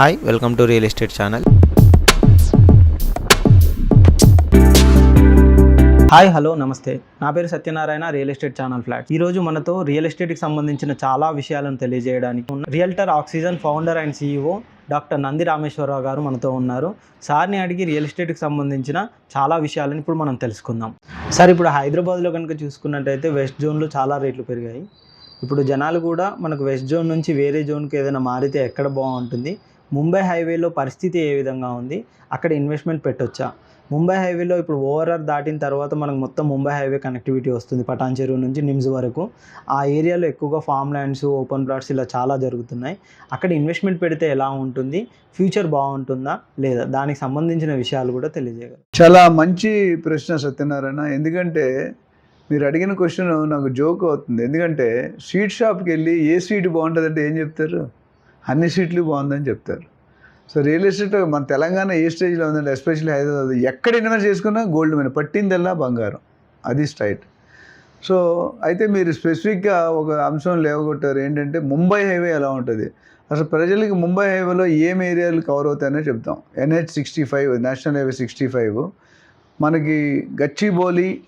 Hi welcome to real estate channel hi hello నమస్తే నా పేరు Satyanarayana real estate channel flat ఈ రోజు మనతో రియల్ ఎస్టేట్కి సంబంధించిన చాలా విషయాలను తెలియజేయడానికి ఉన్న realtor oxygen founder and CEO doctor Nandi Rameshwararao గారు మనతో ఉన్నారు. సార్ని అడిగి రియల్ ఎస్టేట్కి సంబంధించిన చాలా విషయాలను ఇప్పుడు మనం తెలుసుకుందాం. సార్ ఇప్పుడు హైదరాబాద్లో కనుక చూసుకున్నట్టయితే వెస్ట్ జోన్లో చాలా రేట్లు పెరిగాయి. ఇప్పుడు జనాలు కూడా మనకు వెస్ట్ జోన్ నుంచి వేరే జోన్కి ఏదైనా మారితే ఎక్కడ బాగుంటుంది? ముంబై హైవేలో పరిస్థితి ఏ విధంగా ఉంది? అక్కడ ఇన్వెస్ట్మెంట్ పెట్టొచ్చా? ముంబై హైవేలో ఇప్పుడు ఓవరాల్ దాటిన తర్వాత మనకు మొత్తం ముంబై హైవే కనెక్టివిటీ వస్తుంది పటాన్ చెరువు నుంచి నిమ్స్ వరకు. ఆ ఏరియాలో ఎక్కువగా ఫామ్ ల్యాండ్స్ ఓపెన్ ప్లాట్స్ ఇలా చాలా జరుగుతున్నాయి. అక్కడ ఇన్వెస్ట్మెంట్ పెడితే ఎలా ఉంటుంది? ఫ్యూచర్ బాగుంటుందా? లేదా? దానికి సంబంధించిన విషయాలు కూడా తెలియజేయగలరు. చాలా మంచి ప్రశ్న సత్యనారాయణ. ఎందుకంటే మీరు అడిగిన క్వశ్చన్ నాకు జోక్ అవుతుంది. ఎందుకంటే స్వీట్ షాప్కి వెళ్ళి ఏ స్వీట్ బాగుంటుందంటే ఏం చెప్తారు? అన్ని సీట్లు బాగుందని చెప్తారు. సో రియల్ ఎస్టేట్ మన తెలంగాణ ఏ స్టేజ్లో ఉందంటే ఎస్పెషల్లీ హైదరాబాద్ ఎక్కడ ఇన్వెస్ట్ చేసుకున్నా గోల్డ్ మీద పట్టిందల్లా బంగారం. అది స్ట్రైట్. సో అయితే మీరు స్పెసిఫిక్గా ఒక అంశం లేవగొట్టారు ఏంటంటే ముంబై హైవే ఎలా ఉంటుంది? అసలు ప్రజలకి ముంబై హైవేలో ఏం ఏరియాలు కవర్ అవుతాయనే చెప్తాం. NH sixty five national highway sixty five. మనకి Gachibowli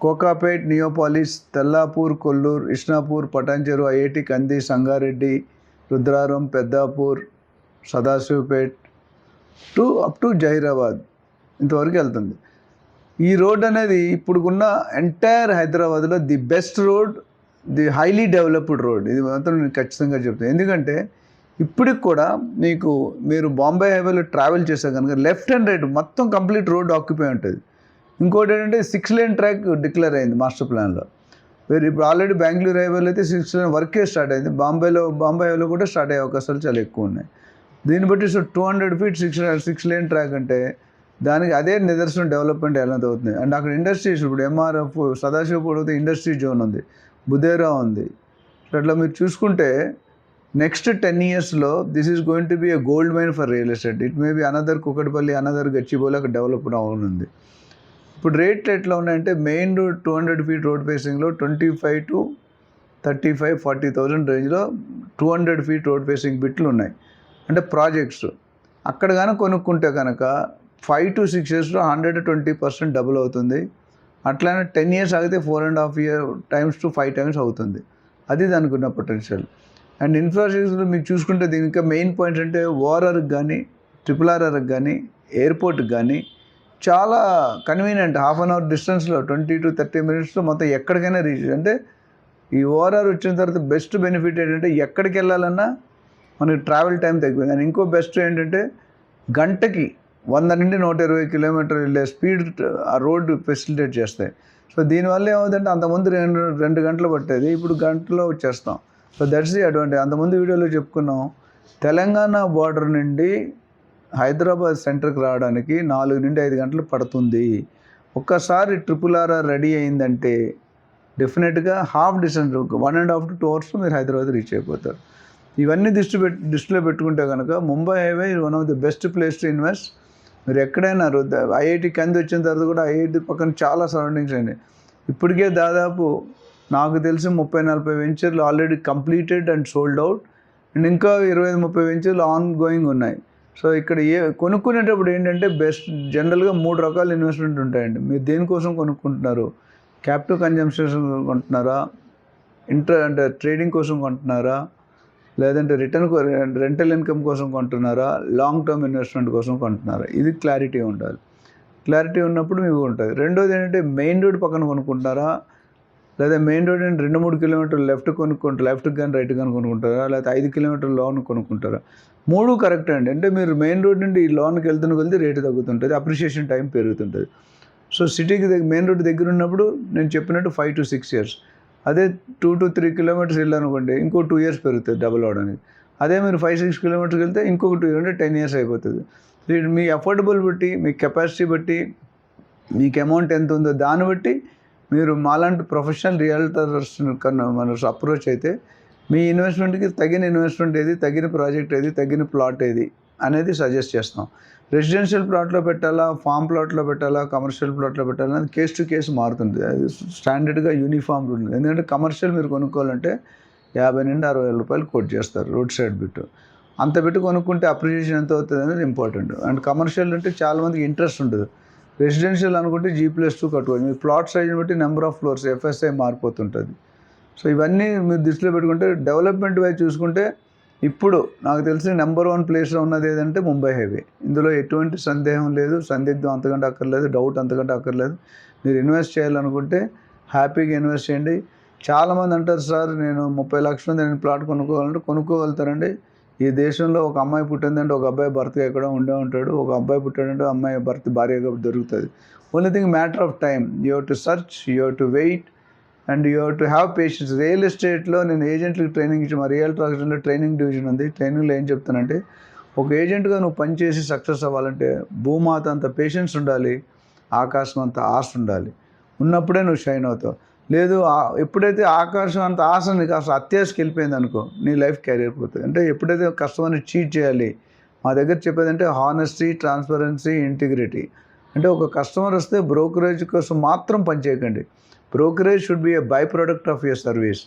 Kokapet Neopolis Tellapur Kollur Isnapur Patancheru IIT Kandi Sangareddy Rudraram Peddapur Sadasivpet to up to Zaheerabad ఇంతవరకు వెళ్తుంది. ఈ రోడ్ అనేది ఇప్పుడున్న ఎంటైర్ హైదరాబాద్లో the best road the highly developed road ఇది మాత్రం నేను ఖచ్చితంగా చెప్తాను ఎందుకంటే ఇప్పటికి కూడా మీకు మీరు బాంబే హైవేలో ట్రావెల్ చేసే కనుక లెఫ్ట్ అండ్ రైట్ మొత్తం కంప్లీట్ రోడ్ ఆక్యుపై ఉంటుంది. ఇంకోటి ఏంటంటే సిక్స్ లేన్ ట్రాక్ డిక్లేర్ అయింది మాస్టర్ ప్లాన్లో వేరు ఇప్పుడు ఆల్రెడీ బెంగళూరు హైవేలో అయితే సిక్స్ వర్కే స్టార్ట్ అయింది. బాంబేలో బాంబే హైవేలో కూడా స్టార్ట్ అయ్యే అవకాశాలు చాలా ఎక్కువ ఉన్నాయి. దీన్ని బట్టి so two hundred feet six six lane track అంటే దానికి అదే నిదర్శనం డెవలప్మెంట్ ఎలా అవుతుంది. అండ్ అక్కడ ఇండస్ట్రీస్ ఇప్పుడు ఎంఆర్ఎఫ్ సదాశివపూర్ అయితే ఇండస్ట్రీ జోన్ ఉంది. బుదేరా ఉంది. సో అట్లా మీరు చూసుకుంటే నెక్స్ట్ టెన్ ఇయర్స్లో this is going to be a gold mine for real estate it may be another Kukatpally another Gachibowli అక్కడ డెవలప్ అవనుంది. ఇప్పుడు రేట్లు ఎట్లా ఉన్నాయంటే main road two hundred feet road ఫేసింగ్లో twenty five to thirty five forty thousand రేంజ్లో two hundred feet road facing బిట్లు ఉన్నాయి. అంటే ప్రాజెక్ట్స్. అక్కడ కనుక కొనుక్కుంటే కనుక ఫైవ్ టు సిక్స్ ఇయర్స్లో హండ్రెడ్ ట్వంటీ పర్సెంట్ డబుల్ అవుతుంది. అట్లానే టెన్ ఇయర్స్ ఆగితే four and half year times to five times అవుతుంది. అది దానికి ఉన్న పొటెన్షియల్. అండ్ ఇన్ఫ్రాస్ట్రక్చర్ మీకు చూసుకుంటే దీనికి మెయిన్ పాయింట్ అంటే ఓఆర్ఆర్కి కానీ ట్రిపుల్ ఆర్ఆర్కి కానీ ఎయిర్పోర్ట్కి కానీ చాలా కన్వీనియంట్ హాఫ్ అన్ అవర్ డిస్టెన్స్లో ట్వంటీ టు థర్టీ మినిట్స్లో మొత్తం ఎక్కడికైనా రీచ్ అంటే ఈ ఓఆర్ఆర్ వచ్చిన తర్వాత బెస్ట్ బెనిఫిట్ ఏంటంటే ఎక్కడికి వెళ్ళాలన్నా మనకి ట్రావెల్ టైం తగ్గిపోయింది. అండ్ ఇంకో బెస్ట్ ఏంటంటే గంటకి వంద నుండి నూట ఇరవై కిలోమీటర్ వెళ్ళే స్పీడ్ ఆ రోడ్డు ఫెసిలిటేట్ చేస్తాయి. సో దీనివల్ల ఏమవుతుందంటే అంతకుముందు రెండు రెండు గంటలు పట్టేది. ఇప్పుడు గంటలో వచ్చేస్తాం. సో దట్స్ ది అడ్వాంటేజ్ అంతకుముందు వీడియోలో చెప్పుకున్నాం. తెలంగాణ బార్డర్ నుండి హైదరాబాద్ సెంటర్కి రావడానికి నాలుగు నుండి ఐదు గంటలు పడుతుంది. ఒక్కసారి ట్రిపుల్ ఆర్ఆర్ రెడీ అయిందంటే డెఫినెట్గా half distance one and half to two hours మీరు హైదరాబాద్ రీచ్ అయిపోతారు. ఇవన్నీ దృష్టి పెట్ దృష్టిలో పెట్టుకుంటే కనుక Mumbai highway one of the best place to invest మీరు ఎక్కడైనా ఐఐటి కంది వచ్చిన తర్వాత కూడా ఐఐటి పక్కన చాలా సరౌండింగ్స్ అండి ఇప్పటికే దాదాపు నాకు తెలిసి ముప్పై నలభై వెంచర్లు already completed and sold out and ఇంకా ఇరవై ఐదు ముప్పై వెంచర్లు ఆన్ గోయింగ్ ఉన్నాయి. సో ఇక్కడ ఏ కొనుక్కునేటప్పుడు ఏంటంటే బెస్ట్ జనరల్గా మూడు రకాల ఇన్వెస్ట్మెంట్ ఉంటాయండి. మీరు దేనికోసం కొనుక్కుంటున్నారు? క్యాపిటల్ కన్జంప్షన్ కొంటున్నారా? ఇంటర్ అంటే ట్రేడింగ్ కోసం కొంటున్నారా? లేదంటే రిటర్న్ రెంటల్ ఇన్కమ్ కోసం కొంటున్నారా? లాంగ్ టర్మ్ ఇన్వెస్ట్మెంట్ కోసం కొంటున్నారా? ఇది క్లారిటీ ఉండాలి. క్లారిటీ ఉన్నప్పుడు మీకు ఉంటుంది. రెండోది ఏంటంటే మెయిన్ రోడ్ పక్కన కొనుక్కుంటున్నారా? లేదా మెయిన్ రోడ్ అంటే రెండు మూడు కిలోమీటర్లు లెఫ్ట్ కొనుక్కుంటారు? లెఫ్ట్ కానీ రైట్ కానీ కొనుక్కుంటారా? లేకపోతే ఐదు కిలోమీటర్ల లోన్ కొనుక్కుంటారా? మూడు కరెక్ట్ అండి. అంటే మీరు మెయిన్ రోడ్ నుండి ఈ లోన్కి వెళ్తున్న కొలిది రేటు తగ్గుతుంటుంది అప్రిషియేషన్ టైం పెరుగుతుంటుంది. సో సిటీకి దగ్గర మెయిన్ రోడ్ దగ్గర ఉన్నప్పుడు నేను చెప్పినట్టు ఫైవ్ టు సిక్స్ ఇయర్స్ అదే టూ టు త్రీ కిలోమీటర్స్ వెళ్ళానుకోండి ఇంకో టూ ఇయర్స్ పెరుగుతుంది డబుల్ అవడానికి. అదే మీరు ఫైవ్ సిక్స్ కిలోమీటర్స్ వెళ్తే ఇంకొక టూ అంటే టెన్ ఇయర్స్ అయిపోతుంది. మీ అఫోర్డబుల్ బట్టి మీ కెపాసిటీ బట్టి మీకు అమౌంట్ ఎంత ఉందో దాన్ని బట్టి మీరు మాలాంటి ప్రొఫెషనల్ రియల్టర్స్ కన్నా మన అప్రోచ్ అయితే మీ ఇన్వెస్ట్మెంట్కి తగిన ఇన్వెస్ట్మెంట్ ఏది తగిన ప్రాజెక్ట్ ఏది తగిన ప్లాట్ ఏది అనేది సజెస్ట్ చేస్తాం. రెసిడెన్షియల్ ప్లాట్లో పెట్టాలా ఫామ్ ప్లాట్లో పెట్టాలా కమర్షియల్ ప్లాట్లో పెట్టాలా అది కేసు టు కేసు మారుతుంది. అది స్టాండర్డ్గా యూనిఫామ్ ఉంటుంది ఎందుకంటే కమర్షియల్ మీరు కొనుక్కోవాలంటే యాభై నుండి అరవై వేల రూపాయలు కోట్ చేస్తారు రోడ్ సైడ్ బిట్టు. అంత పెట్టి కొనుక్కుంటే అప్రిషియేషన్ ఎంత అవుతుంది అనేది ఇంపార్టెంట్ అండ్ కమర్షియల్ అంటే చాలామందికి ఇంట్రెస్ట్ ఉంటుంది రెసిడెన్షియల్ అనుకుంటే జీ ప్లస్ టూ కట్టుకోవచ్చు మీ ప్లాట్ సైజ్ని బట్టి నెంబర్ ఆఫ్ ఫ్లోర్స్ ఎఫ్ఎస్ఐ మారిపోతుంటుంది. సో ఇవన్నీ మీరు దృష్టిలో పెట్టుకుంటే డెవలప్మెంట్ వైజ్ చూసుకుంటే ఇప్పుడు నాకు తెలిసి నెంబర్ వన్ ప్లేస్లో ఉన్నది ఏదంటే ముంబై హైవే ఇందులో ఎటువంటి సందేహం లేదు సందిగ్ధం అంతకంటే అక్కర్లేదు డౌట్ అంతకంటే అక్కర్లేదు. మీరు ఇన్వెస్ట్ చేయాలనుకుంటే హ్యాపీగా ఇన్వెస్ట్ చేయండి. చాలామంది అంటారు సార్ నేను ముప్పై లక్షలు నేను ప్లాట్ కొనుక్కోవాలంటే కొనుక్కోగలుగుతారండి ఈ దేశంలో ఒక అమ్మాయి పుట్టిందంటే ఒక అబ్బాయి భర్త ఎక్కడ ఉండే ఉంటాడు ఒక అబ్బాయి పుట్టాడంటే అమ్మాయి భర్త భార్యగా దొరుకుతుంది. Only thing matter of time you have to search you have to wait and you have to have patience real ఎస్టేట్లో నేను ఏజెంట్లకు ట్రైనింగ్ ఇచ్చి మా రియల్ ట్రాన్సాక్షన్లో ట్రైనింగ్ డివిజన్ ఉంది. ట్రైనింగ్లో ఏం చెప్తానంటే ఒక ఏజెంట్గా నువ్వు పనిచేసి సక్సెస్ అవ్వాలంటే భూమాత అంత పేషెన్స్ ఉండాలి ఆకాశం అంత ఆశ ఉండాలి. ఉన్నప్పుడే నువ్వు షైన్ అవుతావు. లేదు ఎప్పుడైతే ఆకాశం అంత ఆశ నీకు అసలు అత్యాశకి వెళ్ళిపోయింది అనుకో నీ లైఫ్ క్యారియర్ పోతుంది. అంటే ఎప్పుడైతే కస్టమర్ని చీట్ చేయాలి మా దగ్గర చెప్పేదంటే హానెస్టీ ట్రాన్స్పరెన్సీ ఇంటిగ్రిటీ అంటే ఒక కస్టమర్ వస్తే బ్రోకరేజ్ కోసం మాత్రం పనిచేయకండి brokerage should be a by product of your service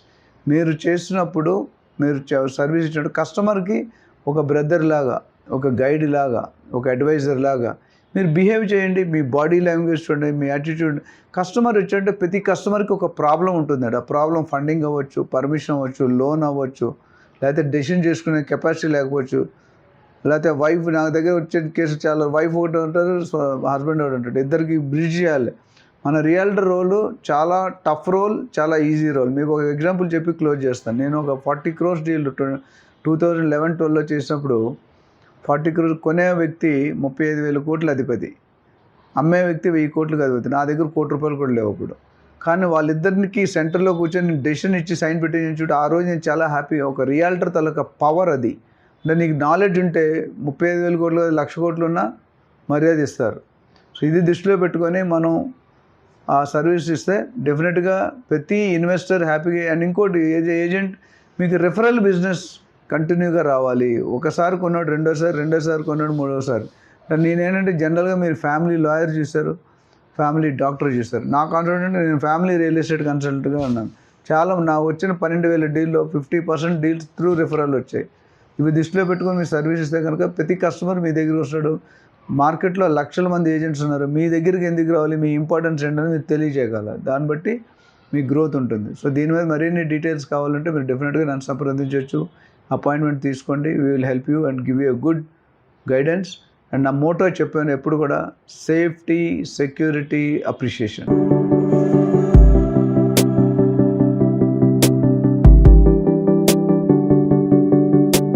మీరు చేసినప్పుడు మీరు సర్వీస్ ఇచ్చినప్పుడు కస్టమర్కి ఒక బ్రదర్ లాగా ఒక గైడ్ లాగా ఒక అడ్వైజర్ లాగా మీరు బిహేవ్ చేయండి మీ బాడీ లాంగ్వేజ్ చూడండి మీ యాటిట్యూడ్ కస్టమర్ వచ్చాడంటే ప్రతి కస్టమర్కి ఒక ప్రాబ్లం ఉంటుందండి ఆ ప్రాబ్లం ఫండింగ్ అవ్వచ్చు పర్మిషన్ అవ్వచ్చు లోన్ అవ్వచ్చు లేకపోతే డెసిషన్ చేసుకునే కెపాసిటీ లేకపోవచ్చు. లేకపోతే వైఫ్ నా దగ్గర వచ్చే కేసు చాలా వైఫ్ ఒకటి ఉంటారు హస్బెండ్ ఒకటి ఉంటాడు. ఇద్దరికి బ్రిడ్జ్ చేయాలి. మన రియల్టర్ రోల్ చాలా టఫ్ రోల్ చాలా ఈజీ రోల్. మీకు ఒక ఎగ్జాంపుల్ చెప్పి క్లోజ్ చేస్తాను. నేను ఒక forty crores deal two thousand eleven ట్వెల్వ్లో చేసినప్పుడు ఫార్టీ క్రోర్స్ కొనే వ్యక్తి ముప్పై ఐదు వేల కోట్ల అధిపతి. అమ్మే వ్యక్తి వెయ్యి కోట్లకు అధిపతి. నా దగ్గర కోటి రూపాయలు కూడా లేవు అప్పుడు. కానీ వాళ్ళిద్దరికి సెంటర్లో కూర్చొని డెసిషన్ ఇచ్చి సైన్ పెట్టి చూడు ఆ రోజు నేను చాలా హ్యాపీ. ఒక రియాల్టర్ తాలూకా పవర్ అది. అంటే నీకు నాలెడ్జ్ ఉంటే ముప్పై ఐదు వేల కోట్లు లక్ష కోట్లు ఉన్నా మర్యాద ఇస్తారు. సో ఇది దృష్టిలో పెట్టుకొని మనం ఆ సర్వీస్ ఇస్తే డెఫినెట్గా ప్రతి ఇన్వెస్టర్ హ్యాపీగా అండ్ ఇంకోటి ఏజ్ ఏజెంట్ మీకు రెఫరల్ బిజినెస్ కంటిన్యూగా రావాలి. ఒకసారి కొన్నాడు రెండోసారి రెండోసారి కొన్నాడు మూడోసారి. నేనేంటంటే జనరల్గా మీరు ఫ్యామిలీ లాయర్ చూశారు ఫ్యామిలీ డాక్టర్ చూశారు. నా కాన్సల్టెంట్ నేను ఫ్యామిలీ రియల్ ఎస్టేట్ కన్సల్టెంట్గా ఉన్నాను. చాలా నా వచ్చిన పన్నెండు వేల డీల్లో fifty percent deals through referral వచ్చాయి. ఇవి దృష్టిలో పెట్టుకొని మీ సర్వీస్ ఇస్తే కనుక ప్రతి కస్టమర్ మీ దగ్గర వస్తాడు. మార్కెట్లో లక్షల మంది ఏజెంట్స్ ఉన్నారు. మీ దగ్గరికి ఎందుకు రావాలి? మీ ఇంపార్టెన్స్ ఏంటని మీరు తెలియజేయగల. దాన్ని బట్టి మీ గ్రోత్ ఉంటుంది. సో దీని మీద మరిన్ని డీటెయిల్స్ కావాలంటే మీరు డెఫినెట్గా నన్ను సంప్రదించవచ్చు. అపాయింట్మెంట్ తీసుకోండి. We will help you and give you good guidance and నా మోటో చెప్పాను ఎప్పుడు కూడా సేఫ్టీ సెక్యూరిటీ అప్రిషియేషన్